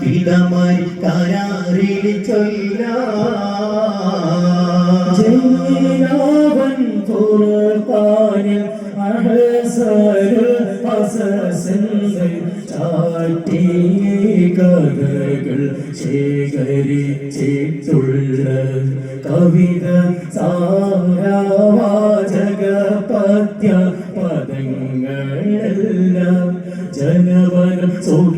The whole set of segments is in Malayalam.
പിതമായി കരാറിൽ ചൊല്ലാവൻ കഥകൾ ശേഖരിച്ചിട്ടുള്ള കവിത സാരാവാചക പദ്യ പദങ്ങളെല്ലാം ജനവനം സുഖിപ്പിക്കുന്ന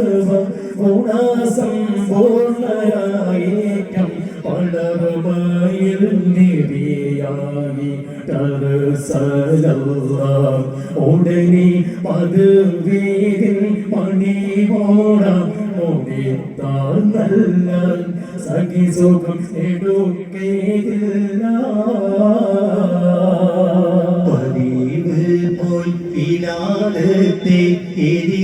സർവ ഗുണസമ്പൂർണരായേറ്റം പടവയിൽ നിധിയായി ഉടനെ പദവീതിൽ മണിമോടാം മുടിത്താൽ നല്ല സഖി സുഖം എടുക്കേതില്ല. പതിവ് പോൽ പിലാലത്തെ എതിർപ്പാർത്തങ്ങിക്കുമ്പം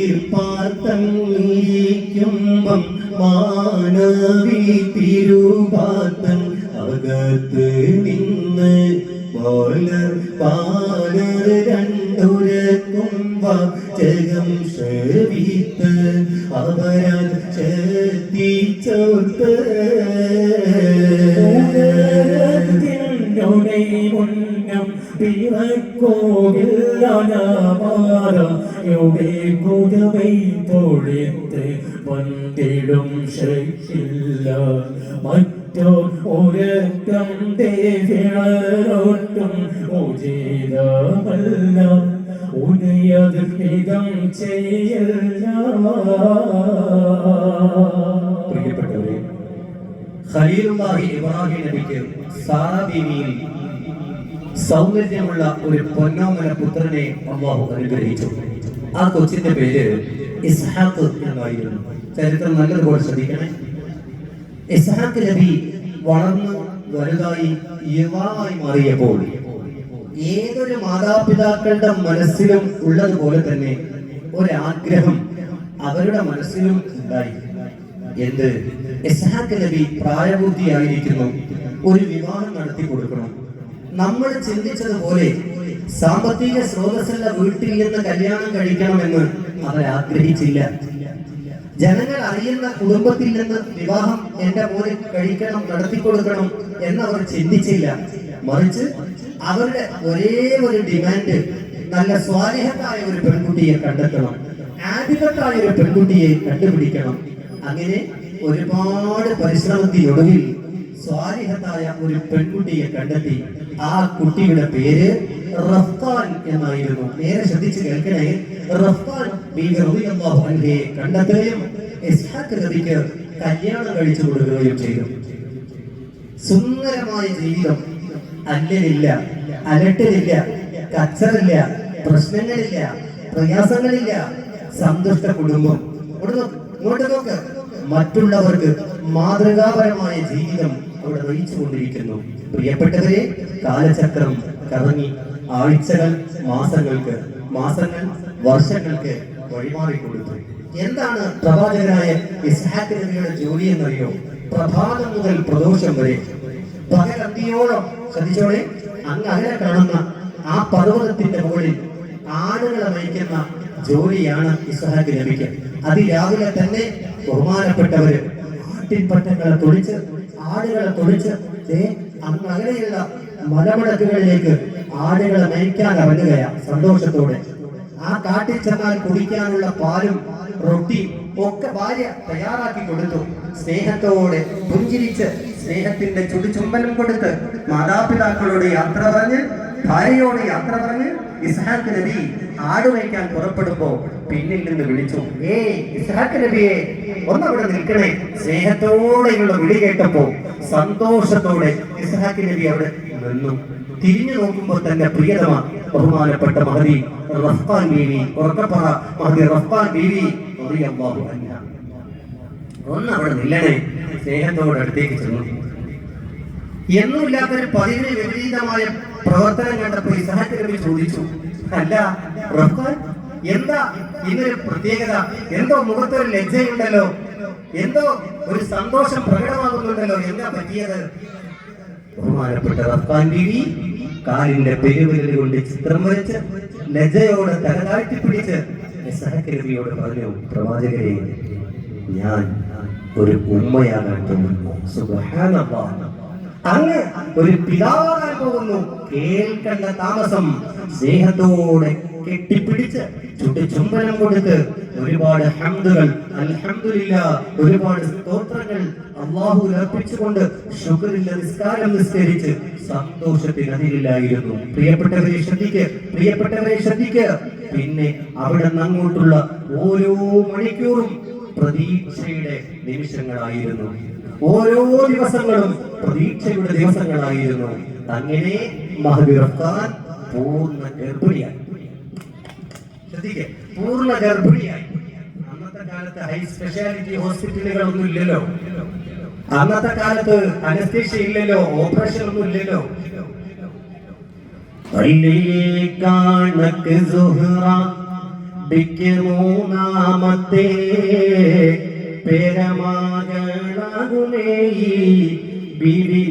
വാചകം ശ്രവിത്ത് അപരാധ ശ്രദ്ധിച്ചോത്ത് ുടെ മുന്നം കുതവൈ പൊഴിത്ത് വന്നിടും ശക്തില്ല മറ്റോ ഒരക്കം ദേവിളൊട്ടും ഉചിതമല്ല. ഉനയത് ഹിതം ചെയ്യല്ല പ്രിയപ്പെട്ടവരെ ഇബ്രാഹിം സൗന്ദര്യമുള്ള ഒരു പൊന്നോമന പുത്രനെ അള്ളാഹു അനുഗ്രഹിച്ചു. ആ കൊച്ചിന്റെ പേര് ഇസ്ഹാഖ് എന്നായിരുന്നു. ചരിത്രം നല്ലതുപോലെ ശ്രദ്ധിക്കണേ. ഇസ്ഹാഖ് നബി വളർന്നു വലുതായി യുവാവായി മാറിയപ്പോൾ ഏതൊരു മാതാപിതാക്കളുടെ മനസ്സിലും ഉള്ളതുപോലെ തന്നെ ഒരാഗ്രഹം അവരുടെ മനസ്സിലും ഉണ്ടായി. എന്ത്? നബി പ്രായപൂർത്തിയായിരിക്കുന്നു. ഒരു വിവാഹം നടത്തി കൊടുക്കണം. നമ്മൾ ചിന്തിച്ചതുപോലെ സാമ്പത്തിക സ്രോതസ്സുള്ള വീട്ടിൽ നിന്ന് കല്യാണം കഴിക്കണമെന്ന് അവർ ആഗ്രഹിച്ചില്ല. ജനങ്ങൾ അറിയുന്ന കുടുംബത്തിൽ നിന്ന് വിവാഹം എന്റെ മോനെ കഴിക്കണം നടത്തി കൊടുക്കണം എന്നവർ ചിന്തിച്ചില്ല. മറിച്ച് അവരുടെ ഒരേ ഒരു ഡിമാൻഡ് നല്ല സ്വാലിഹത്തായ ഒരു പെൺകുട്ടിയെ കണ്ടെത്തണം. ആധിപത്തായ ഒരു പെൺകുട്ടിയെ കണ്ടുപിടിക്കണം. അങ്ങനെ ഒരുപാട് പരിശ്രമത്തിനൊടുവിൽ സ്വാലിഹത്തായ ഒരു പെൺകുട്ടിയെ കണ്ടെത്തി. ആ കുട്ടിയുടെ പേര് റഫ്താൻ എന്നായിരുന്നു. നേരെ ശ്രദ്ധിച്ച് കേൾക്കണേ. റഫ്താൻ കണ്ടെത്തുകയും ഇസ്ഹാഖ് നബിക്ക് കല്യാണം കഴിച്ചു കൊടുക്കുകയും ചെയ്തു. സുന്ദരമായ ജീവിതം അല്ലലില്ല അലട്ടലില്ല കച്ചറില്ല പ്രശ്നങ്ങളില്ല പ്രയാസങ്ങളില്ല. സന്തുഷ്ട കുടുംബം. ഇങ്ങോട്ട് നോക്ക്, മറ്റുള്ളവർക്ക് മാതൃകാപരമായ ജീവിതം അവിടെ നയിച്ചുകൊണ്ടിരിക്കുന്നു പ്രിയപ്പെട്ടവരെ കാലചക്രം കറങ്ങി ആഴ്ചകൾ മാസങ്ങൾക്ക് മാസങ്ങൾ വർഷങ്ങൾക്ക് വഴിമാറിക്കൊടുത്തു. എന്താണ് പ്രവാചകനായ ഇസ്ഹാഖ് നബിയുടെ ജോലി എന്നറിയോ? പ്രഭാതം മുതൽ പ്രദോഷം വരെ. പകലന്തിയോളം ശ്രദ്ധിച്ചോളെ. അങ്ങ് അങ്ങനെ കാണുന്ന ആ പർവതത്തിന്റെ മുകളിൽ ആടുകളെ നയിക്കുന്ന ജോലിയാണ് ഇസ്ഹാഖ് നബിക്ക്. അതിരാവിലെ തന്നെ ബഹുമാനപ്പെട്ടവര് ആട്ടിൻപറ്റങ്ങളെ തൊടിച്ച് ആടുകളെ തൊടിച്ച് അങ്ങനെയുള്ള മലമടക്കുകളിലേക്ക് ആടുകളെ നയിക്കാൻ ഇറങ്ങുകയാണ്. സന്തോഷത്തോടെ. ആ കാട്ടിൽ ചെന്നാൽ കുടിക്കാനുള്ള പാലും റൊട്ടിയും ഒക്കെ ഭാര്യ തയ്യാറാക്കി കൊടുത്തു. സ്നേഹത്തോടെ പുഞ്ചിരിച്ച് സ്നേഹത്തിന്റെ ചുടുചുംബനം കൊടുത്ത് മാതാപിതാക്കളോട് യാത്ര പറഞ്ഞ് ഭാര്യയോട് യാത്ര പറഞ്ഞ് ഇസ്ഹാഖ് നബി ആട് വയ്ക്കാൻ പുറപ്പെടുമ്പോ പിന്നിൽ നിന്ന് വിളിച്ചു ഏ ഇസ്ഹാഖ് നബിയെ ഒന്നവിടെ നിൽക്കണേ. സ്നേഹത്തോടെയുള്ള വിളി കേട്ടപ്പോ സന്തോഷത്തോടെ ഇസ്ഹാഖ് നബി അവിടെ നിന്നു. തിരിഞ്ഞു നോക്കുമ്പോൾ തന്നെ പ്രിയതമ ബഹുമാനപ്പെട്ട മഹദി റഫ്താൻ ബീവി ഉറക്കപ്പറ മഹദി റഫ്താൻ ബീവി ഒന്ന് അവിടെ നില്ലണേ സ്നേഹത്തോട് അടുത്തേക്ക് ചെന്നു. എന്നുമില്ലാത്തൊരു പതിവിന് വിപരീതമായ പ്രവർത്തനം കണ്ടപ്പോൾ ഇസഹാക്ക് നബി ചോദിച്ചു അല്ല റഫ്താൻ എന്താ ഇന്നൊരു പ്രത്യേകത? എന്തോ മുഖത്തൊരു ലജ്ജയുണ്ടല്ലോ. എന്തോ ഒരു സന്തോഷം പ്രകടമാകുന്നുണ്ടല്ലോ. എന്താ പറ്റിയത്? ബഹുമാനപ്പെട്ട റഫ്താൻ ബീവി കാലിന്റെ പെരുവിരൽ കൊണ്ട് ചിത്രം വരച്ച് ലജ്ജയോടെ തലതാഴ്ത്തി പിടിച്ച് സഹകരണിയോട് പറഞ്ഞു പ്രവാചകരെ ഞാൻ ഒരു ഉമ്മയാകാൻ സുബ്ഹാനല്ലാഹ് അങ്ങ് ഒരു പിതാവാകാൻ പോകുന്നു. കേൾക്കേണ്ട താമസം സ്നേഹത്തോടെ കെട്ടിപ്പിടിച്ച് ചുട്ടി ചുംബനം കൊടുത്ത് ഒരുപാട് ഹംദുകൾ അൽഹംദുലില്ലാ ഒരുപാട് സ്തോത്രങ്ങൾ അള്ളാഹു അർപ്പിച്ചുകൊണ്ട് ശുക്രില്ല നിസ്കാരം നിസ്കരിച്ച് സന്തോഷത്തിന് അതിരില്ലായിരുന്നു. പ്രിയപ്പെട്ടവരെ ശ്രദ്ധിക്ക് പ്രിയപ്പെട്ടവരെ ശ്രദ്ധിക്ക്. പിന്നെ അവിടെ അങ്ങോട്ടുള്ള ഓരോ മണിക്കൂറും പ്രതീക്ഷയുടെ നിമിഷങ്ങളായിരുന്നു. ഓരോ ദിവസങ്ങളും പ്രതീക്ഷയുടെ ദിവസങ്ങളായിരുന്നു. അങ്ങനെ മഹബിറക്കാൻ പൂർണ ഗർഭിണിയായി. ശ്രദ്ധിക്കെ പൂർണ ഗർഭിണിയായി. അന്നത്തെ കാലത്ത് ഹൈ സ്പെഷ്യാലിറ്റി ഹോസ്പിറ്റലുകളൊന്നും ഇല്ലല്ലോ. അന്നത്തെ കാലത്ത് അനസ്തീഷ ഇല്ലല്ലോ ഓപ്പറേഷൻ ഒന്നും ഇല്ലല്ലോ. ബിബി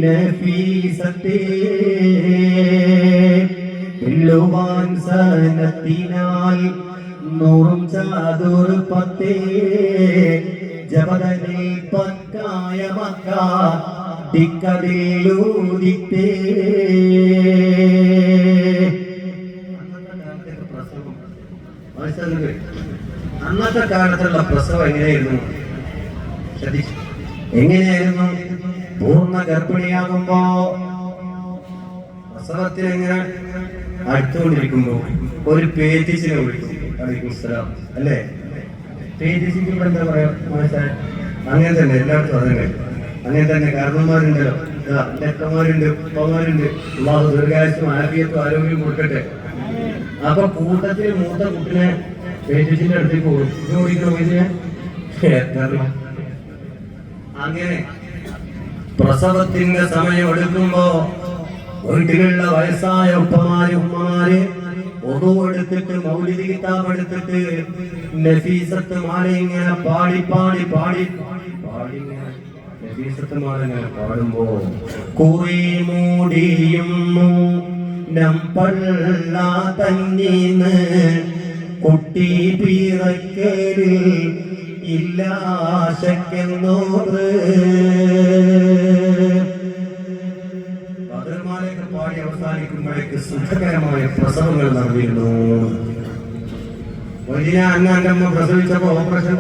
നൂറും ടിക്കടിലൂതിത്തേ അന്നത്തെ കാലത്തുള്ള പ്രസവം എങ്ങനെയായിരുന്നു? എങ്ങനെയായിരുന്നു? പൂർണ ഗർഭിണിയാകുമ്പോ പ്രസവത്തിൽ എങ്ങനെ അടുത്തുകൊണ്ടിരിക്കുമ്പോ ഒരു പേറ്റിച്ചിനെ വിളിക്കും. അലൈക്കും അല്ലേ? പേറ്റിച്ചിക്ക് ഇവിടെ എന്താ പറയാ? അങ്ങനെ തന്നെ എല്ലായിടത്തും അതന്നെ അങ്ങനെ തന്നെ കാരണന്മാരുണ്ടല്ലോ ലക്കന്മാരുണ്ട് ഉപ്പമാരുണ്ട് അള്ളാഹു ദീർഘായുസും ആരോഗ്യത്തും ആരോഗ്യം കൊടുക്കട്ടെ. അപ്പൊ കൂട്ടത്തിൽ മൂത്ത കുട്ടിനെ പേജിന്റെ അടുത്തേക്ക് പോകും ഇത് ഓടിക്കണോ ഇതിനെ അങ്ങനെ പ്രസവത്തിന്റെ സമയം എടുക്കുമ്പോ വീട്ടിലുള്ള വയസ്സായ ഉപ്പമാര് ഉമ്മമാര് ഒതു എടുത്തിട്ട് മൗലിക കിതാബ് എടുത്തിട്ട് നഫീസത്ത് മാല ഇങ്ങനെ പാടി പാടി പാടി പാടി നഫീസത്ത് മാല ഇങ്ങനെ പാടുമ്പോ കുറി മൂടിയും നമ്പള്ള തന്നീന്ന് കുട്ടി പിറക്കലിൽ ഇല്ല അവസാനിക്കുമ്പോഴേക്ക് സുഖകരമായ പ്രസവങ്ങൾ നടന്നിരുന്നു വലിയ അന്ന എന്റെ അമ്മ പ്രസവിച്ചപ്പോ ഓപ്പറേഷൻ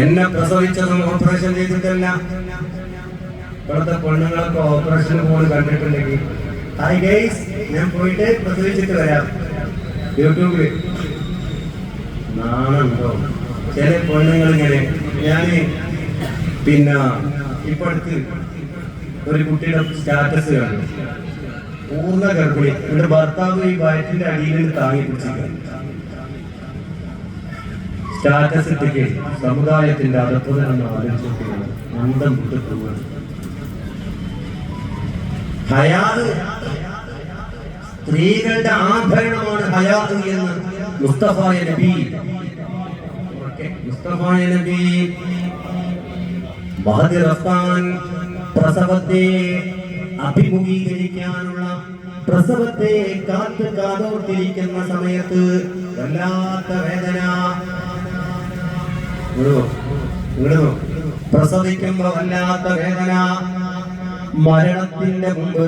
എന്നെ പ്രസവിച്ചതും ഓപ്പറേഷൻ ചെയ്തിട്ടല്ല. ഇവിടുത്തെ പെണ്ണുങ്ങളൊക്കെ ഓപ്പറേഷൻ പോലും കണ്ടിട്ടുണ്ടെങ്കിൽ ഹായ് ഗൈസ് ഞാൻ പോയിട്ട് പ്രസവിച്ചിട്ട് വരാം. യൂട്യൂബിൽ നാണുണ്ടോ? ചില പെണ്ണുങ്ങൾ ഇങ്ങനെ ഞാൻ പിന്നെ ഇപ്പോഴത്തെ ഒരു കുട്ടിയുടെ സ്റ്റാറ്റസ് കണ്ടു. പൂർണ ഗർഭിണി. ഇവിടെ ഭർത്താവ് ഈ വയറ്റിന്റെ അടിയിൽ താങ്ങി പിടിച്ചിരിക്കുന്നു. സ്റ്റാറ്റസ് ഇട്ടിട്ട് സമുദായത്തിന്റെ അധപ്പതനം ആലോചിച്ചിരിക്കുന്നത് അന്തം വിട്ടിട്ടുള്ളത് ഹയാത് സ്ത്രീകളുടെ ആഭരണമാണ് ഹയാത് എന്ന് മുസ്തഫായ നബി. മുസ്തഫായ നബി. മഹദി റഫ്താൻ പ്രസവത്തെ അഭിമുഖീകരിക്കാനുള്ള പ്രസവത്തെ കാത്ത് കാതോർത്തിരിക്കുന്ന സമയത്ത് വല്ലാത്ത വേദന. പ്രസവിക്കുമ്പോ വല്ലാത്ത വേദന മരണത്തിന്റെ മുമ്പ്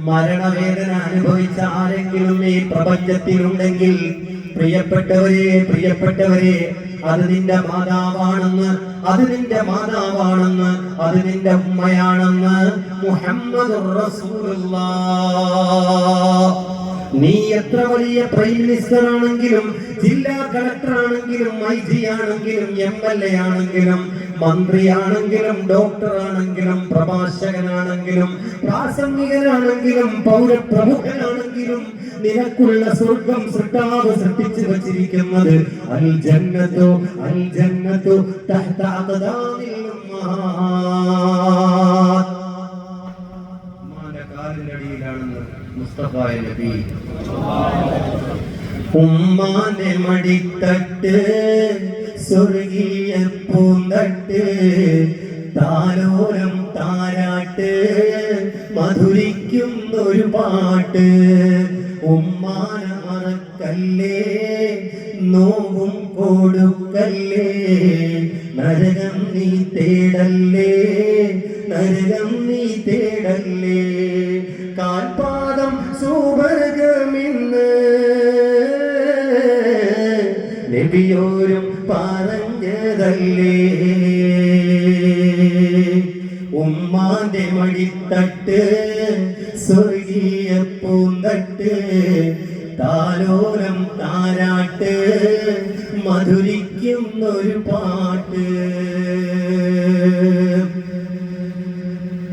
മരണവേദന അനുഭവിച്ച ആരെങ്കിലും ഈ പ്രപഞ്ചത്തിലുണ്ടെങ്കിൽ പ്രിയപ്പെട്ടവരെ പ്രിയപ്പെട്ടവരെ അത് നിന്റെ മാതാവാണെന്ന് അത് നിന്റെ മാതാവാണെന്ന് അത് നിന്റെ ഉമ്മയാണെന്ന് മുഹമ്മദ് നീ എത്ര വലിയ പ്രൈം മിനിസ്റ്റർ ആണെങ്കിലും ജില്ലാ കളക്ടർ ആണെങ്കിലും ഐ ജി ആണെങ്കിലും എം എൽ എ ആണെങ്കിലും മന്ത്രിയാണെങ്കിലും ഡോക്ടറാണെങ്കിലും പ്രഭാഷകനാണെങ്കിലും പ്രാസംഗികനാണെങ്കിലും പൗരപ്രമുഖനാണെങ്കിലും നിനക്കുള്ള സ്വർഗം സൃഷ്ടാവ് സൃഷ്ടിച്ചു വച്ചിരിക്കുന്നത് അൽ ജന്നത്തു അൽ ജന്നത്തു തഹ്ത ഉമ്മാന്റെ മടിത്തട്ട് സ്വർഗീയ പൂന്തട്ട് താരോരം താരാട്ട് മധുരിക്കുന്നൊരു പാട്ട്. ഉമ്മാന മറക്കല്ലേ നോവും കൊടുക്കല്ലേ നരകം നീ തേടല്ലേ പറഞ്ഞതല്ലേ ഉമ്മാന്റെ മടിത്തട്ട് സ്വർഗീയ പൂന്തട്ട് താലോലം താരാട്ട് മധുരിക്കുന്നൊരു പാട്ട്.